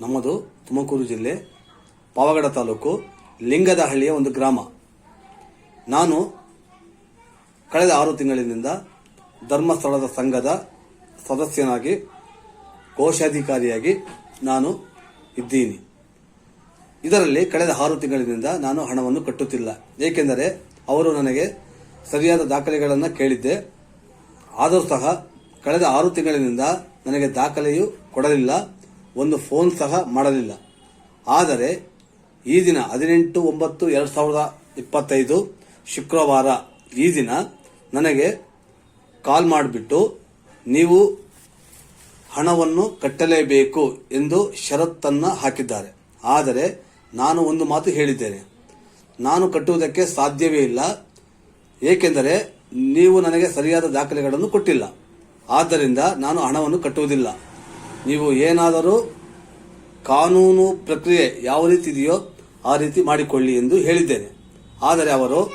ನಮ್ಮದು ತುಮಕೂರು ಜಿಲ್ಲೆ, ಪಾವಗಡ ತಾಲೂಕು, ಲಿಂಗದಹಳ್ಳಿಯ ಒಂದು ಗ್ರಾಮ. ನಾನು ಕಳೆದ ಆರು ತಿಂಗಳಿನಿಂದ ಧರ್ಮಸ್ಥಳದ ಸಂಘದ ಸದಸ್ಯನಾಗಿ, ಕೋಶಾಧಿಕಾರಿಯಾಗಿ ನಾನು ಇದ್ದೀನಿ. ಇದರಲ್ಲಿ ಕಳೆದ ಆರು ತಿಂಗಳಿನಿಂದ ನಾನು ಹಣವನ್ನು ಕಟ್ಟುತ್ತಿಲ್ಲ. ಏಕೆಂದರೆ ಅವರು ನನಗೆ ಸರಿಯಾದ ದಾಖಲೆಗಳನ್ನು ಕೇಳಿದ್ದೆ. ಆದರೂ ಸಹ ಕಳೆದ ಆರು ತಿಂಗಳಿನಿಂದ ನನಗೆ ದಾಖಲೆಯೂ ಕೊಡಲಿಲ್ಲ. ಒಂದು ಫೋನ್ ಸಹ ಮಾಡಲಿಲ್ಲ. ಆದರೆ, ಈ ದಿನ ಹದಿನೆಂಟು ಒಂಬತ್ತು ಎರಡು ಸಾವಿರದ ಇಪ್ಪತ್ತೈದು ಶುಕ್ರವಾರ ಈ ದಿನ ನನಗೆ ಕಾಲ್ ಮಾಡಿಬಿಟ್ಟು, ನೀವು ಹಣವನ್ನು ಕಟ್ಟಲೇಬೇಕು ಎಂದು ಷರತ್ತನ್ನು ಹಾಕಿದ್ದಾರೆ. ಆದರೆ, ನಾನು ಒಂದು ಮಾತು ಹೇಳಿದ್ದೇನೆ. ನಾನು ಕಟ್ಟುವುದಕ್ಕೆ ಸಾಧ್ಯವೇ ಇಲ್ಲ. ಏಕೆಂದರೆ, ನೀವು ನನಗೆ ಸರಿಯಾದ ದಾಖಲೆಗಳನ್ನು ಕೊಟ್ಟಿಲ್ಲ. ಆದ್ದರಿಂದ ನಾನು ಹಣವನ್ನು ಕಟ್ಟುವುದಿಲ್ಲ. ನೀವು ಏನಾದರೂ ಕಾನೂನು ಪ್ರಕ್ರಿಯೆ ಯಾವ ರೀತಿ ಇದೆಯೋ ಆ ರೀತಿ ಮಾಡಿಕೊಳ್ಳಿ ಎಂದು ಹೇಳಿದ್ದೇನೆ. ಆದರೆ ಅವರು,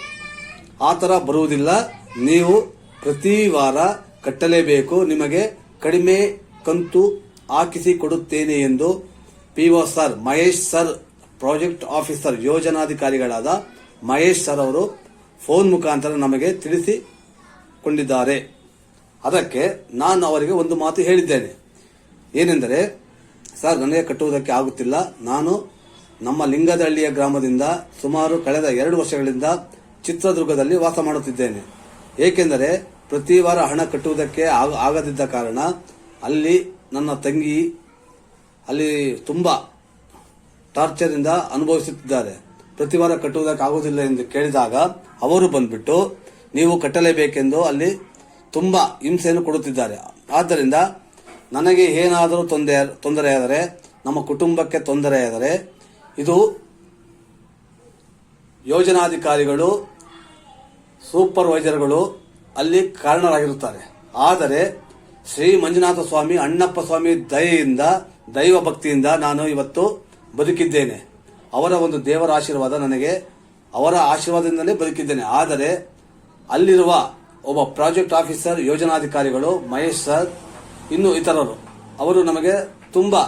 ಆ ಥರ ಬರುವುದಿಲ್ಲ. ನೀವು ಪ್ರತಿ ವಾರ ಕಟ್ಟಲೇಬೇಕು. ನಿಮಗೆ ಕಡಿಮೆ ಕಂತು ಹಾಕಿಸಿ ಕೊಡುತ್ತೇನೆ ಎಂದು P O sir Mahesh sir, project officer ಯೋಜನಾಧಿಕಾರಿಗಳಾದ Mahesh sir ಅವರು ಫೋನ್ ಮುಖಾಂತರ ನಮಗೆ ತಿಳಿಸಿಕೊಂಡಿದ್ದಾರೆ. ಅದಕ್ಕೆ ನಾನು ಅವರಿಗೆ ಒಂದು ಮಾತು ಹೇಳಿದ್ದೇನೆ. ಏನೆಂದರೆ, ಸರ್, ನನಗೆ ಕಟ್ಟುವುದಕ್ಕೆ ಆಗುತ್ತಿಲ್ಲ. ನಾನು ನಮ್ಮ ಲಿಂಗದಹಳ್ಳಿಯ ಗ್ರಾಮದಿಂದ ಸುಮಾರು ಕಳೆದ ಎರಡು ವರ್ಷಗಳಿಂದ ಚಿತ್ರದುರ್ಗದಲ್ಲಿ ವಾಸ ಮಾಡುತ್ತಿದ್ದೇನೆ. ಏಕೆಂದರೆ, ಪ್ರತಿ ವಾರ ಹಣ ಕಟ್ಟುವುದಕ್ಕೆ ಆಗ- ಆಗದಿದ್ದ ಕಾರಣ ಅಲ್ಲಿ ನನ್ನ ತಂಗಿ ಅಲ್ಲಿ ತುಂಬ ಟಾರ್ಚರಿಂದ ಅನುಭವಿಸುತ್ತಿದ್ದಾರೆ. ಪ್ರತಿ ವಾರ ಕಟ್ಟುವುದಕ್ಕೆ ಆಗುವುದಿಲ್ಲ ಎಂದು ಕೇಳಿದಾಗ ಅವರು ಬಂದ್ಬಿಟ್ಟು, ನೀವು ಕಟ್ಟಲೇಬೇಕೆಂದು ಅಲ್ಲಿ ತುಂಬ ಹಿಂಸೆಯನ್ನು ಕೊಡುತ್ತಿದ್ದಾರೆ. ಆದ್ದರಿಂದ ನನಗೆ ಏನಾದರೂ ತೊಂದರೆ ತೊಂದರೆಯಾದರೆ ನಮ್ಮ ಕುಟುಂಬಕ್ಕೆ ತೊಂದರೆಯಾದರೆ ಇದು ಯೋಜನಾಧಿಕಾರಿಗಳು, ಸೂಪರ್ವೈಸರ್ಗಳು ಅಲ್ಲಿ ಕಾರಣರಾಗಿರುತ್ತಾರೆ. ಆದರೆ ಶ್ರೀ ಮಂಜುನಾಥ ಸ್ವಾಮಿ, ಅಣ್ಣಪ್ಪ ಸ್ವಾಮಿ ದಯೆಯಿಂದ, ದೈವ ಭಕ್ತಿಯಿಂದ ನಾನು ಇವತ್ತು ಬದುಕಿದ್ದೇನೆ. ಅವರ ಒಂದು ದೇವರ ಆಶೀರ್ವಾದ ನನಗೆ, ಅವರ ಆಶೀರ್ವಾದದಿಂದಲೇ ಬದುಕಿದ್ದೇನೆ. ಆದರೆ ಅಲ್ಲಿರುವ ಒಬ್ಬ ಪ್ರಾಜೆಕ್ಟ್ ಆಫೀಸರ್, ಯೋಜನಾಧಿಕಾರಿಗಳು ಮಹೇಶ್ ಸರ್ ಇನ್ನು ಇತರರು. ಅವರು ನಮಗೆ ತುಂಬಾ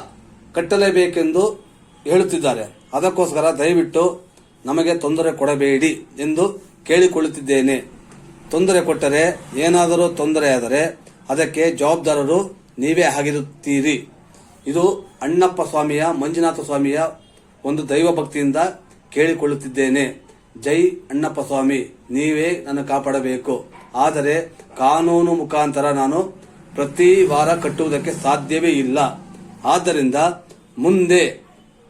ಕಟ್ಟಲೇಬೇಕೆಂದು ಹೇಳುತ್ತಿದ್ದಾರೆ. ಅದಕ್ಕೋಸ್ಕರ ದಯವಿಟ್ಟು ನಮಗೆ ತೊಂದರೆ ಕೊಡಬೇಡಿ ಎಂದು ಕೇಳಿಕೊಳ್ಳುತ್ತಿದ್ದೇನೆ. ತೊಂದರೆ ಕೊಟ್ಟರೆ ಏನಾದರೂ ತೊಂದರೆಯಾದರೆ ಅದಕ್ಕೆ ಜವಾಬ್ದಾರರು ನೀವೇ ಆಗಿರುತ್ತೀರಿ. ಇದು ಅಣ್ಣಪ್ಪ ಸ್ವಾಮಿಯ, ಮಂಜುನಾಥ ಸ್ವಾಮಿಯ ಒಂದು ದೈವ ಭಕ್ತಿಯಿಂದ ಕೇಳಿಕೊಳ್ಳುತ್ತಿದ್ದೇನೆ. ಜೈ ಅಣ್ಣಪ್ಪ ಸ್ವಾಮಿ, ನೀವೇ ನನ್ನ ಕಾಪಾಡಬೇಕು. ಆದರೆ ಕಾನೂನು ಮುಖಾಂತರ ನಾನು ಪ್ರತಿ ವಾರ ಕಟ್ಟುವುದಕ್ಕೆ ಸಾಧ್ಯವೇ ಇಲ್ಲ. ಆದ್ದರಿಂದ ಮುಂದೆ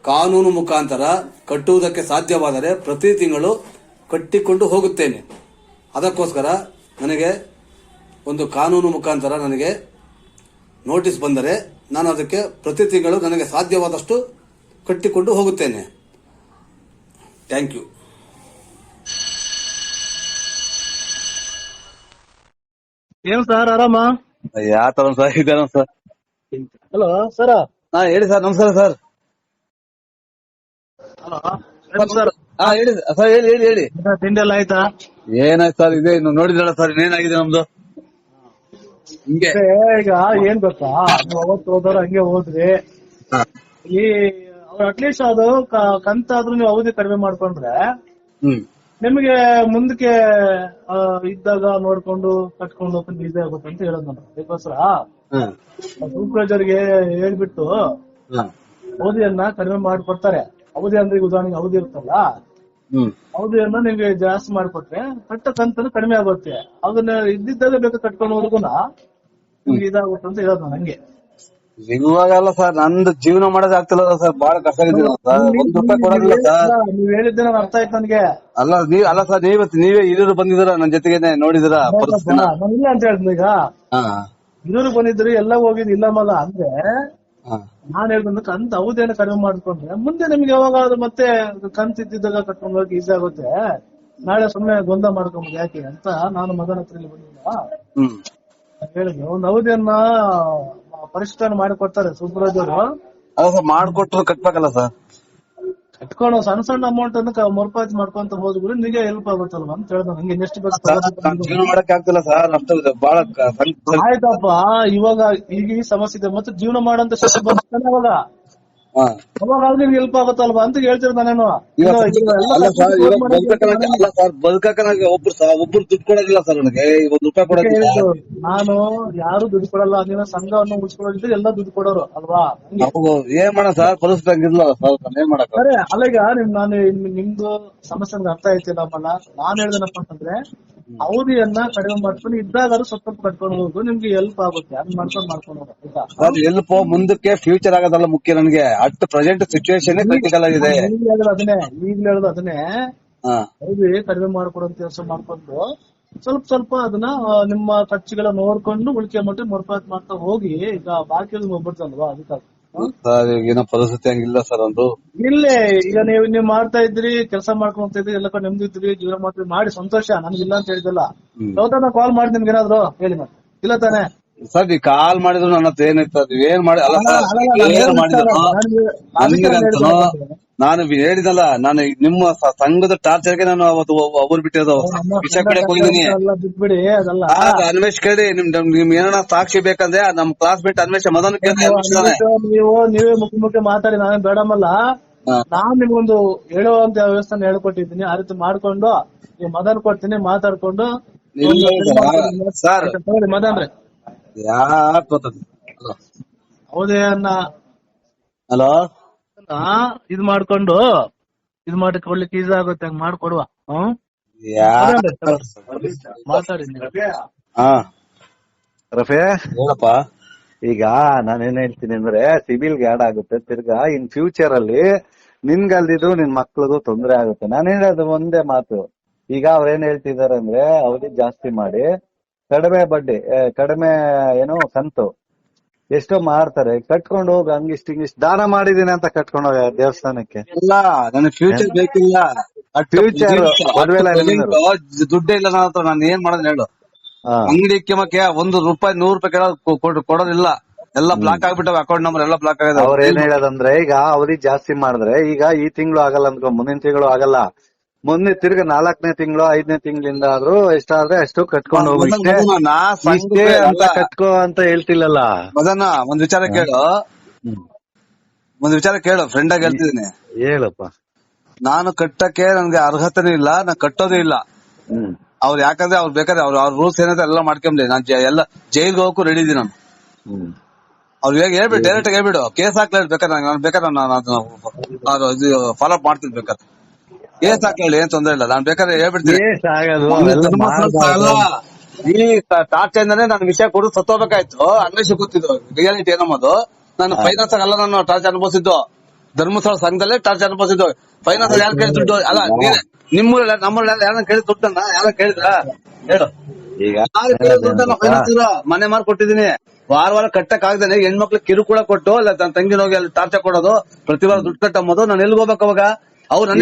ಕಾನೂನು ಮುಖಾಂತರ ಕಟ್ಟುವುದಕ್ಕೆ ಸಾಧ್ಯವಾದರೆ ಪ್ರತಿ ತಿಂಗಳು ಕಟ್ಟಿಕೊಂಡು ಹೋಗುತ್ತೇನೆ. ಅದಕ್ಕೋಸ್ಕರ ನನಗೆ ಒಂದು ಕಾನೂನು ಮುಖಾಂತರ ನನಗೆ ನೋಟಿಸ್ ಬಂದರೆ ನಾನು ಅದಕ್ಕೆ ಪ್ರತಿ ತಿಂಗಳು ನನಗೆ ಸಾಧ್ಯವಾದಷ್ಟು ಕಟ್ಟಿಕೊಂಡು ಹೋಗುತ್ತೇನೆ. Thank you. ಏನು ಸರ್ ಆರಾಮ? ಯಾವ ತರ ಸರ್ ಇದ್ದಾನ ಸರ್. ಹಲೋ ಸರ ಹಾ ಹೇಳಿ ಸರ್ ನಮಸ್ಕಾರ ಸರ್. ಸರ್ ಹಾ ಹೇಳಿ ಸರ್. ಹೇಳಿ ಹೇಳಿ ಹೇಳಿ. ತಿಂಡಿ ಎಲ್ಲ ಆಯ್ತಾ? ಏನಾಯ್ತು ಸರ್ ಇದೆ ಇನ್ನು ನೋಡಿದ್ರಲ್ಲ ಸರ್ ಏನಾಗಿದೆ ನಮ್ದು? ಹಿಂಗೆ. ಈಗ ಏನ್ ಗೊತ್ತಾ? ನೀವು ಅವತ್ತು ಹೋದವ್ರು ಹಂಗೆ ಹೋದ್ರಿ ಈ ಅವ್ರು ಅಟ್ಲೀಸ್ಟ್ ಅದು ಕಂತಾದ್ರೂ ನೀವು ಅವಧಿ ಕಡಿಮೆ ಮಾಡ್ಕೊಂಡ್ರೆ ಹ್ಮ್. ನಿಮಗೆ ಮುಂದಕ್ಕೆ ಇದ್ದಾಗ ನೋಡ್ಕೊಂಡು ಕಟ್ಕೊಂಡು ಹೋಗ್ಕೊಂಡು ಈಸಿ ಆಗುತ್ತೆ ಅಂತ ಹೇಳೋದು ನಾನು. ಅದಕ್ಕೋಸ್ಕರ ಸೂಪ್ರೈಸರ್ಗೆ ಸೂಪರ್ವೈಸರ್ಗೆ ಹೇಳ್ಬಿಟ್ಟು ಅವಧಿಯನ್ನ ಕಡಿಮೆ ಮಾಡ್ಕೊಡ್ತಾರೆ. ಅವಧಿ ಅಂದ್ರೆ ಈಗ ಉದಾಹರಣೆಗೆ ಅವಧಿ ಇರುತ್ತಲ್ಲ? ಅವಧಿಯನ್ನ ನಿಮ್ಗೆ ಜಾಸ್ತಿ ಮಾಡ್ಕೊಟ್ರೆ ಕಟ್ಟ ಕಂತನು ಕಡಿಮೆ ಆಗುತ್ತೆ. ಅದನ್ನ ಇದ್ದಿದ್ದಾಗ ಬೇಕಾ ಕಟ್ಕೊಂಡು ಹೋದ್ಗುನ ನಿಮ್ಗೆ ಇದಾಗುತ್ತೆ ಅಂತ ಹೇಳೋದು ನಾನು ಹಂಗೆ. ಇವಾಗಲ್ಲ ಸರ್ ನಂದು ಜೀವನ ಮಾಡೋದ್ ಆಗ್ತಿಲ್ಲ ಸರ್ ಬಹಳ ಕಷ್ಟ ಆಗಿದೆ ಸರ್ ಒಂದ್ ರೂಪಾಯಿ ಕೊಡೋದಿಲ್ಲ ಸರ್ ನೀವ್ ಹೇಳಿದ್ದೆ ಅರ್ಥ ಆಯ್ತು ನನ್ಗೆ. ಅಲ್ಲ ನೀವ್ ಅಲ್ಲ ಸರ್ ನೀವ್ ನೀವೇ ಹಿರಿಯರು ಬಂದಿದ್ದೀರ? ನನ್ ಜೊತೆಗೇನೆ ನೋಡಿದಿರ ಪರಿಸ್ಥಿತಿನ? ನಾನು ಇಲ್ಲ ಅಂತ ಹೇಳಿದ್ನ ಈಗ? ಹಾ. ಇರೋರು ಬಂದಿದ್ರು ಎಲ್ಲ ಹೋಗಿದ್ ಇಲ್ಲ ಮಲ್ಲ ಅಂದ್ರೆ ಹಾ. ನಾನ್ ಹೇಳ್ದಂದ್ರೆ ಕಂತ ಏನೋ ಕಡಿಮೆ ಮಾಡ್ಕೊಂಡ್ರೆ. ಮುಂದೆ ನಿಮ್ಗೆ ಯಾವಾಗಾದ್ರೂ ಮತ್ತೆ ಕಂತ ಇದ್ದಿದ್ದಾಗ ಕಟ್ಕೊಂಡು ಹೋಗಿ ಈಸಿ ಆಗುತ್ತೆ. ನಾಳೆ ಸುಮ್ನೆ ಗೊಂದ ಮಾಡ್ಕೊಂಬೋದು ಯಾಕೆ ಅಂತ ನಾನು ಮಗನ ಹತ್ರ ಇಲ್ಲಿ ಬಂದಿಲ್ಲ ಹ್ಮ್. ಒಂದ್ ಒಂದು ಅವಧಿಯನ್ನ ಪರಿಷ್ಕರಣೆ ಮಾಡಿ ಕೊಡ್ತಾರೆ ಸೂಪರ್ವೈಸರು ಅಲ್ಲ ಸರ್ ಮಾಡ್ಕೊಟ್ರು ಕಟ್ಬೇಕಲ್ಲ ಸರ್ ಕಟ್ಕೊಂಡು ಸಣ್ಣ ಸಣ್ಣ ಅಮೌಂಟ್ ಅನ್ನ ಮರುಪಾವತಿ ಮಾಡ್ಕೊಂತ ಹೋದ್ರು ನಿಮಗೆ ಹೆಲ್ಪ್ ಆಗುತ್ತಲ್ವಾ ಅಂತ ಹೇಳ್ದ ನಂಗೆ ನೆಕ್ಸ್ಟ್ ನಾನ್ ಜೀವನ ಮಾಡಕ್ ಆಗ್ತಿಲ್ಲ ಸರ್ ಅಷ್ಟು ಇದೆ. ಬಹಳ ಕ- ಆಯ್ತಪ್ಪ ಇವಾಗ ಈಗ ಈ ಸಮಸ್ಯೆ ಇದೆ ಮತ್ತೆ ಜೀವನ ಮಾಡಂತ ಶಕ್ತಿ ಅವಾಗ. ಅವಾಗ ನಿಮ್ಗೆ ಹೆಲ್ಪ್ ಆಗುತ್ತಲ್ವಾ ಅಂತ ಹೇಳ್ತಿರೋದು ನಾನೇನು? ಅಲ್ಲ ಸರ್ ಬದುಕಕ್ಕೆ ನನಗೆ- ಒಬ್ರು ಒಬ್ರು ದುಡ್ಡು ಕೊಡೋದಿಲ್ಲ ಸರ್ ನನಗೆ. ಒಂದ್ ರೂಪಾಯಿ ಕೊಡೋದಿಲ್ಲ. ನಾನು ಯಾರು ದುಡ್ಡು ಕೊಡಲ್ಲ ನೀನು ಸಂಘವನ್ನು ಉಳಿಸ್ಕೊಳ್ಳೋದಿದ್ರೆ ಎಲ್ಲ ದುಡ್ಡು ಕೊಡೋರು ಅಲ್ವಾ? ಏನ್ ಮಾಡೋ ಸರ್? ಹಂಗಿರ್ಲ ಸರ್ ಏನ್ ಮಾಡಕ್ ಅಲ್ಲ ಅಲ್ಲೀಗ ನಿಮ್ ನಾನು ನಿಮ್- ನಿಮ್ದು ಸಮಸ್ಯೆ ಅರ್ಥ ಅರ್ಥ ನಮ್ಮನ್ನ. ನಾನ್ ಹೇಳ್ದೇನಪ್ಪ ಅಂತಂದ್ರೆ ಅವಧಿಯನ್ನ ಕಡಿಮೆ ಮಾಡ್ಕೊಂಡು ಇದ್ದಾಗ ಸ್ವಲ್ಪ ಕಟ್ಕೊಂಡು ಹೋಗು ನಿಮ್ಗೆ ಹೆಲ್ಪ್ ಆಗುತ್ತೆ. ಅದ್ ಮಾಡ್ಕೊಂಡು ಮಾಡ್ಕೊಂಡು ಹೆಲ್ಪ್ ಸರ್ ಮುಂದಕ್ಕೆ ಫ್ಯೂಚರ್ ಆಗೋದಲ್ಲ ಮುಖ್ಯ ನನಗೆ. ಅಟ್ ಪ್ರೆಸೆಂಟ್ ಸಿಚುವೇಶನ್ ಕ್ರಿಟಿಕಲ್ ಆಗಿದೆ. ಅದನ್ನೇ ಈಗ್ಲೇ ಹೇಳೋದು ಅದನ್ನೇ. ಹಾ. ಅವಧಿ ಕಡಿಮೆ ಮಾಡ್ಕೊಡೋ ಕೆಲಸ ಮಾಡ್ಕೊಂಡು ಸ್ವಲ್ಪ ಸ್ವಲ್ಪ ಅದನ್ನ ನಿಮ್ಮ ಖರ್ಚುಗಳ ನೋಡ್ಕೊಂಡು ಉಳಿಕೆ ಮಟ್ಟ ಮರುಪಾವತಿ ಮಾಡ್ತಾ ಹೋಗಿ ಈಗ ಬಾಕಿ ಹೋಗ್ಬಿಡ್ತಲ್ವಾ ಅದಕ್ಕಾಗಿ? ಸರ್ ಏನೋ ಪರಿಸ್ಥಿತಿ ಹಂಗಿಲ್ಲ ಸರ್ ಒಂದು ಇಲ್ಲೇ ಈಗ ನೀವು ನೀವು ಮಾಡ್ತಾ ಇದ್ರಿ ಕೆಲಸ ಮಾಡ್ಕೊಂತ ಇದ್ರಿ ಎಲ್ಲ ಕಡೆ ನೆಮ್ದಿದ್ರಿ ಜೀವನ ಮಾಡ್ತೀವಿ ಮಾಡಿ ಸಂತೋಷ ನನ್ಗಿಲ್ಲ ಅಂತ ಹೇಳಿದಲ್ಲ ಹ್ಮ್. ಕಾಲ್ ಮಾಡಿ ನಿಮ್ಗೆ ಏನಾದ್ರು ಹೇಳಿ ಮತ್ತೆ. ಇಲ್ಲ ತಾನೆ? ಸರ್ ಈ ಕಾಲ್ ಮಾಡಿದ್ರು ನನ್ನ ಹತ್ರ ಏನಿತ್ತು ಅದು ಏನ್ ಮಾಡಿ ಅಲ್ಲ ಸರ್, ಏನ್ ಮಾಡಿದ್ರು? ನಾನು ಹೇಳಿದಲ್ಲ ನಾನು ನಿಮ್ಮ ಸಂಘದ ಸಂಘದ ಟಾರ್ಚರ್ಗೆ ನಾನು ಅವತ್ತು ಅವ್ರು ಬಿಟ್ಟಿರೋದು. ವಿಷ ಹೋಗಿದ್ದೀನಿ. ಬಿಟ್ಬಿಡಿ ಅದಲ್ಲ. ಅನ್ವೇಷ್ ಕೇಳಿ ನಿಮ್ ನಿಮ್- ಏನಾರ ಸಾಕ್ಷಿ ಬೇಕಂದ್ರೆ ನಮ್ ಕ್ಲಾಸ್ ಮೇಟ್ ಅನ್ವೇಷ ಮದನ್ ಕೇಳಿ ನೀವು ನೀವೇ ಮುಖ ಮುಖ್ಯ ಮಾತಾಡಿ ನಾನು ಬೇಡಮಲ್ಲ. ನಾನ್ ನಿಮ್ಗೊಂದು ಹೇಳುವಂತ ವ್ಯವಸ್ಥೆ ಹೇಳ್ಕೊಟ್ಟಿದ್ದೀನಿ. ಆ ರೀತಿ ಮಾಡ್ಕೊಂಡು ನೀವು ಮದನ್ ಕೊಡ್ತೀನಿ ಮಾತಾಡ್ಕೊಂಡು. ಸರ್. ಮದನ್ ರೀ ಯಾರ್ ಹೌದೇ ಅನ್ನ ಹಲೋ. ಇದ್ ಮಾಡ್ಕೊಂಡು ಇದ್ ಮಾಡ್ಕೊಳ್ಳಿಕ್ಕೆ ಈಸಿ ಆಗುತ್ತೆ ಹಂಗ್ ಮಾಡ್ಕೊಡುವ. ಹ್ಮ್? ಮಾತಾಡಿ ರಫೆ? ಹೇಳಪ್ಪ. ಈಗ ನಾನೇನ್ ಹೇಳ್ತೀನಿ ಅಂದ್ರೆ ಸಿಬಿಲ್ ಆಡ್ ಆಗುತ್ತೆ ತಿರ್ಗಾ ಇನ್ ಫ್ಯೂಚರ್ ಅಲ್ಲಿ ನಿನ್ಗಲ್ದಿದ್ರು ನಿನ್ ಮಕ್ಳಿಗೂ ತೊಂದ್ರೆ ಆಗುತ್ತೆ. ನಾನು ಹೇಳೋದು ಒಂದೇ ಮಾತು. ಈಗ ಅವ್ರೇನ್ ಹೇಳ್ತಿದಾರೆ ಅಂದ್ರೆ ಅವಧಿ ಜಾಸ್ತಿ ಮಾಡಿ ಕಡಿಮೆ ಬಡ್ಡಿ ಕಡಿಮೆ ಏನು ಕಂತು ಎಷ್ಟೋ ಮಾಡ್ತಾರೆ ಕಟ್ಕೊಂಡು ಹೋಗಿ ಹಂಗಿಷ್ಟ ಹಿಂಗಿಷ್ಟು ದಾನ ಮಾಡಿದೀನಿ ಅಂತ ಕಟ್ಕೊಂಡು ಹೋಗ ದೇವಸ್ಥಾನಕ್ಕೆ. ಇಲ್ಲ ನನ್ನ ಫ್ಯೂಚರ್ ಬೇಕಿಲ್ಲ. ಫ್ಯೂಚರ್ ದುಡ್ಡೇ ಇಲ್ಲ ನನ್ನ ಹತ್ರ ನಾನು ಏನ್ ಮಾಡೋದ್ ಹೇಳು. ಅಂಗಡಿ ಕೆಮಕ್ಕೆ ಒಂದು ರೂಪಾಯಿ ನೂರು ರೂಪಾಯಿ ಕೇಳೋದು ಕೊಡೋದಿಲ್ಲ. ಎಲ್ಲ ಬ್ಲಾಕ್ ಆಗ್ಬಿಟ್ಟವೆ ಅಕೌಂಟ್ ನಂಬರ್ ಎಲ್ಲ ಬ್ಲಾಕ್ ಆಗಿದೆ. ಅವ್ರ ಏನ್ ಹೇಳೋದಂದ್ರೆ ಈಗ ಅವಧಿ ಜಾಸ್ತಿ ಮಾಡಿದ್ರೆ ಈಗ ಈ ತಿಂಗಳು ಆಗಲ್ಲ ಅಂದ್ಕೊ ಮುಂದಿನ ತಿಂಗಳು ಆಗಲ್ಲ. ಮುಂದಿನ ತಿರ್ಗ ನಾಲ್ಕನೇ ತಿಂಗಳು ಐದನೇ ತಿಂಗಳಿಂದ ಆದ್ರೂ ಎಷ್ಟಾದ್ರೆ ಅಷ್ಟು ಕಟ್ಕೊಂಡು ಹೋಗು ಇಷ್ಟೇ ನಾ ಇಷ್ಟೇ ಅಂತ ಕಟ್ಕೋ ಅಂತ ಹೇಳ್ತಿಲ್ಲಲ್ಲ. ಮದನ ಒಂದ್ ವಿಚಾರ ಕೇಳು. ಒಂದ್ ವಿಚಾರ ಕೇಳು ಫ್ರೆಂಡ್ ಆಗಿ ಹೇಳ್ತಿದೀನಿ ಹೇಳಪ್ಪ. ನಾನು ಕಟ್ಟಕ್ಕೆ ನನ್ಗೆ ಅರ್ಹತೆನೂ ಇಲ್ಲ ನಾ ಕಟ್ಟೋದೇ ಇಲ್ಲ. ಅವ್ರು ಯಾಕಂದ್ರೆ ಅವ್ರು ಬೇಕಾದ್ರೆ ಅವ್ರ ಅವ್ರ ರೂಲ್ಸ್ ಏನಂತ ಎಲ್ಲ ಮಾಡ್ಕೊಂಬ್ಲಿ ನಾನ್ ಎಲ್ಲ ಜೈಲ್ಗೆ ಹೋಗಕ್ಕೂ ರೆಡಿ ಇದೀನಿ ನಾನು. ಅವ್ರು ಹೇಗೆ ಹೇಳ್ಬಿಡು ಡೈರೆಕ್ಟ್ ಆಗಿ ಹೇಳ್ಬಿಡು. ಕೇಸ್ ಹಾಕ್ಲೇ ಬೇಕಾದ್ರೆ ನಾನು ಬೇಕಾದ್ರೆ ನಾನು ಫಾಲೋ ಅಪ್ ಮಾಡ್ತೀನಿ ಬೇಕಾದ್ರೆ. ಕೇಸ್ ಹಾಕ್ಲಿ ಏನ್ ತೊಂದ್ರೆ ಇಲ್ಲ. ನಾನು ಬೇಕಾದ್ರೆ ಹೇಳ್ಬಿಡ್ತೀನಿ. ಈ ಟಾರ್ಚ್ ಇಂದಾನೆ ನಾನು ವಿಷಯ ಕೊಡು ಸತ್ತೋಗ್ಬೇಕಾಯ್ತು. ಅನ್ವೇಷ ಕೂತಿದ್ದು ರಿಯಾಲಿಟಿ ಏನಮ್ಮದು? ನಾನು ಫೈನಾನ್ಸ್ ಅಲ್ಲ ನಾನು ಟಾರ್ಚ್ ಅನುಭವಿಸಿದ್ದು. ಧರ್ಮಸ್ಥಳ ಸಂಘದಲ್ಲೇ ಟಾರ್ಚ್ ಅನುಭವಿಸಿದ್ದು. ಫೈನಾನ್ಸ್ ಯಾರು ಕೇಳಿ ದುಡ್ಡು? ಅಲ್ಲ ನೀನೆ. ನಿಮ್ಮೂರಲ್ಲಿ ನಮ್ಮೂರಲ್ಲಿ ಯಾರನ್ನ ಕೇಳಿ ದುಡ್ಡನ್ನ? ಯಾರ ಕೇಳಿದ್ರ? ಹೇಳು. ಈಗ ಯಾರು ಕೇಳಿ ದುಡ್ಡನ್ನ ಫೈನಾನ್ಸ್ ಮನೆ ಮಾರ್ ಕೊಟ್ಟಿದೀನಿ ವಾರ ವಾರ ಕಟ್ಟಕ್ ಆಗ್ದೇನೆ. ಹೆಣ್ಮಕ್ಳು ಕಿರುಕುಳ ಕೊಟ್ಟು ಅಲ್ಲ ತನ್ನ ತಂಗಿನ ಹೋಗಿ ಅಲ್ಲಿ ಟಾರ್ಚರ್ ಕೊಡೋದು. ಪ್ರತಿ ವಾರ ದುಡ್ಡು ಕಟ್ಟಂಬೋದು ನಾನು ಎಲ್ಲಿ ಹೋಗ್ಬೇಕು ಅವಾಗ?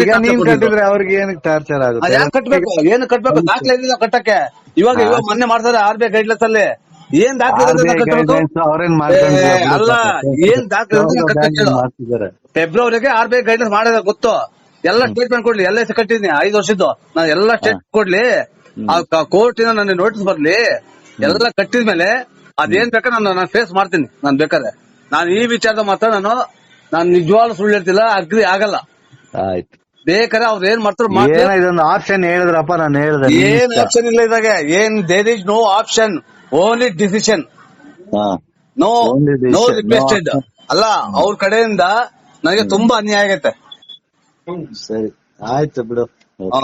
ಈಗ ನೀನ್. ಕಟ್ಟಿದ್ರೆ ಅವ್ರಿಗೆ ಏನಕ್ಕೆ ಟಾರ್ಚರ್ ಆಗುತ್ತೆ? ಯಾಕ್ ಕಟ್ಬೇಕು? ಏನು ಕಟ್ಟಬೇಕು ದಾಖಲೆ ಇರಲಿಲ್ಲ ಕಟ್ಟಕ್ಕೆ. ಇವಾಗ ಇವಾಗ ಮೊನ್ನೆ ಮಾಡ್ತಾರೆ ಆರ್ ಬಿ ಐ ಗೈಡ್ಲೈನ್ಸ್ ಅಲ್ಲಿ. ಏನ್ ಅಲ್ಲ ಏನ್ ದಾಖಲೆ ಫೆಬ್ರವರಿಗೆ ಆರ್ ಬಿ ಐ ಗೈಡ್ಲೈನ್ಸ್ ಮಾಡಿದ ಗೊತ್ತು. ಎಲ್ಲ ಸ್ಟೇಟ್ಮೆಂಟ್ ಕೊಡ್ಲಿ. ಎಲ್ಲ ಕಟ್ಟಿದ್ನಿ. ಐದು ವರ್ಷದ್ದು. ನಾನು ಎಲ್ಲ ಸ್ಟೇಟ್ ಕೊಡ್ಲಿ. ಕೋರ್ಟಿನ ನನ್ನ ನೋಟಿಸ್ ಬರ್ಲಿ. ಎಲ್ಲ ಕಟ್ಟಿದ್ಮೇಲೆ ಅದೇನ್ ಬೇಕಾದ್ರೆ ನಾನು ನಾನು ಫೇಸ್ ಮಾಡ್ತೀನಿ. ನಾನು ಬೇಕಾದ್ರೆ. ನಾನು ಈ ವಿಚಾರದ ಮಾತ್ರ ನಾನು ನಾನು ನಿಜವಾಗ್ಲೂ ಸುಳ್ಳು ಹೇಳ್ತಿಲ್ಲ. ಅಗ್ರಿ ಆಗಲ್ಲ. ಆಯ್ತು. ಬೇಕಾದ್ರೆ ಅವ್ರು ಏನ್ ಮಾಡ್ತಾರೆ ಮಾಡ್ಲಿ ಏನೋ ಇದೊಂದು ಆಪ್ಷನ್ ಹೇಳಿದ್ರಪ್ಪ ನಾನು ಹೇಳ್ದೆ ಏನ್ ಆಪ್ಷನ್ ಇಲ್ಲ ಇದಾಗ. ಏನ್ there is no option only decision no Only decision, no no requested option. ಅಲ್ಲ ಅವ್ರ ಕಡೆಯಿಂದ ನನಗೆ ತುಂಬಾ ಅನ್ಯಾಯ ಆಗತ್ತೆ ಸರಿ ಆಯ್ತು ಬಿಡು. ಹಾ.